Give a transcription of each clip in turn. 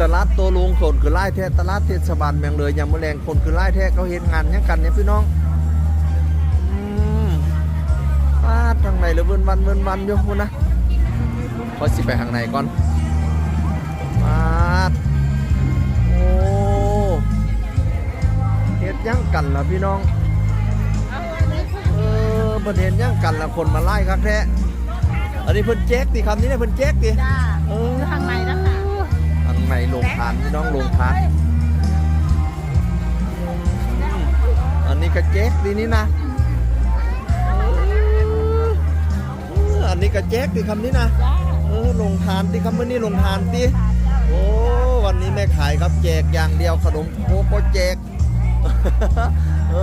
ตลาดโตลุงคนคือไล่แท้ตลาดเทศบาลเมืองเลยยามมื้อแรงคนคือไล่แท้เขาเฮ็ดงานหยังกันเนี่ยพี่น้องอืมป้าดทางไหนเลยเวินวันเวินวันอยู่พุ่นนะพอสิไปทางไหนก่อนป้าดโอ้เฮ็ดหยังกันล่ะพี่น้องเออเพิ่นเห็นหยังกันละคนมาไล่คักแท้อันนี้เพิ่นแจ๊กติคำนี้เนี่ยเพิ่นแจ๊กติจ้าเออานพี่น้องโรงทานอันนี้ก็แจ๊กดีนี่นะอันนี้ก็แจ๊กดีคำนี้นะเออโรงทานที่คำว่านี่โรงทานติโอ้วันนี้แม่ขายครับแจกอย่างเดียวขนมโคก็แจกเอ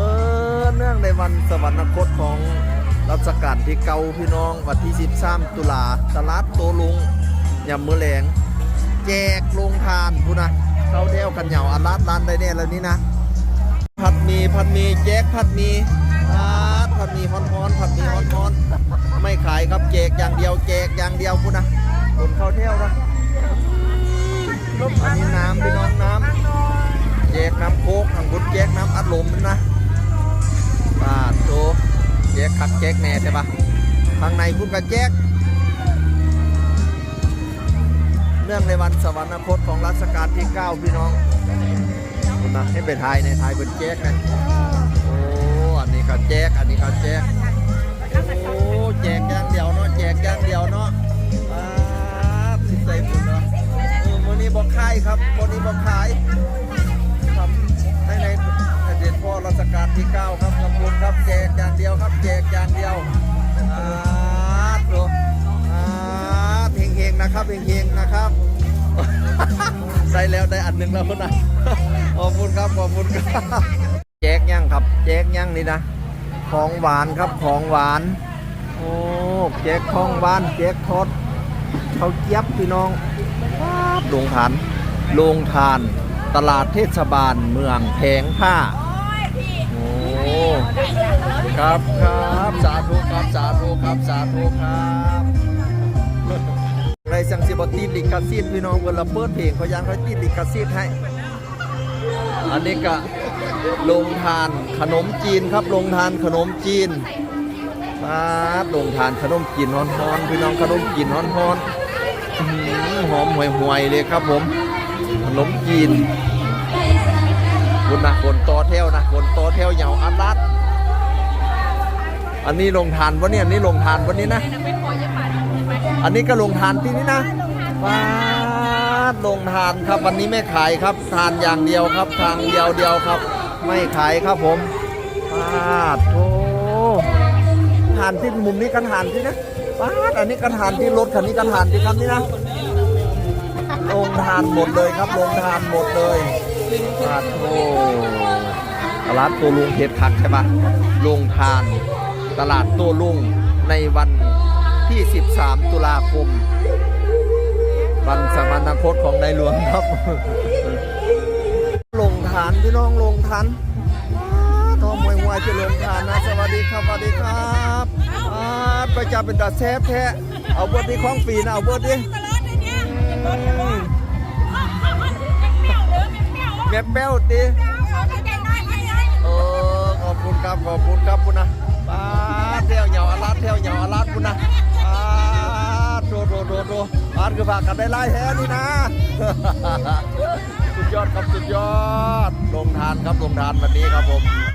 อเนื่องในวันสวรรคตของรัชกาลที่เก้าพี่น้องวันที่ 13 ตุลาตลาดโตลุงยำมือแหลง แจกโรงทานพูนะเขาเดียวกันเหยาอาลาดร้านได้แน่แล้วนี่นะ ผัดหมีผัดหมีแจกผัดหมีอาดผัดหมีฮ้อนๆผัดหมีฮ้อนๆไม่ขายครับแจกอย่างเดียวแจกอย่างเดียวพูนะคนเข้าเที่ยวนะอันนี้น้ำพี่น้องน้ำแจกน้ำโคกทางบุญแจกน้ำอัดลมนะป้าโตแจกคักแจกแหน่ใช่ปะข้างในพุ่นก็แจก เนื่องในวันสวรรคตของรัชกาลที่ 9 พี่น้องนะให้ไปทายในทายเป็นแจ๊กนะโอ้อันนี้ก็แจ๊กอันนี้ก็แจ๊กโอ้แจกอย่างเดียวเนาะแจกอย่างเดียวเนาะป้าบสิใจบุญเนาะเออวันนี้บอกขายครับวันนี้บอกขายครับในในเด็จพ่อรัชกาลที่ 9 ครับขอบคุณครับแจกอย่างเดียวครับแจกอย่างเดียวอ่าดูอ่าเฮงๆนะครับเฮงๆ หนึ่งแล้วนะขอบคุณครับขอบคุณครับแจกยังครับ แจกยังนี่นะของหวานครับของหวาน โอ้แจกของหวานแจกทอดเขาเจี๊ยบพี่น้องป๊าบลงทานลงทาน ตลาดเทศบาลเมืองแผงผ้าโอ้ครับครับสาธุครับสาธุครับสาธุครับ ไรสังสิบตีลิกาซีดพี่น้องเวลาเปิดเพลงเขายังเขาตีลิกาซีดให้ อันนี้ก็ลงทานขนมจีนครับลงทานขนมจีนครับลงทานขนมจีนฮ้อนๆพี่น้องขนมจีนฮอนๆอื้อหือมห่วยๆเลยครับผมขนมจีนคุณนะคนต่อแถวนะคนต่อแถวเหยาวอัดลัดอันนี้ลงทานวันนี้อันนี้ลงทานวันนี้นะ อันนี้ก็ลงทานที่นี่นะว้าดลงทานครับวันนี้ไม่ขายครับ ทานอย่างเดียวครับ ทางเดียวเดียวครับ ไม่ขายครับผมว้าดโธทานที่มุมนี้กันทานที่นะว้าดอันนี้กันทานที่รถคันนี้กันทานที่ครับนี่นะลงทานหมดเลยครับลงทานหมดเลยว้าดโธตลาดตัวลุงเพชรคักใช่ปะลงทาน ตลาดตัวลุงในวัน ที่ 13 ตุลาคม วันสมรคตของในหลวงครับ ลงทานพี่น้องลงทานทอมวยมวยจะลงทานนะ สวัสดีครับ สวัสดีครับอ่าไปจับเป็นตาแซฟแท้ เอาเบิดที่ของปีนะเอาเบิดดิอืมแม่แป้วตีเออขอบคุณครับ ขอบคุณครับคุณนะป้าดเที่ยวเหยาวอาลาดเที่ยวเหยาวอาลาดคุณนะป้าด โดโดโดโดป้าดคือฝากกันได้ไล่แท้นี่นะ สุดยอดครับสุดยอด ลงทานครับลงทานวันนี้ครับผม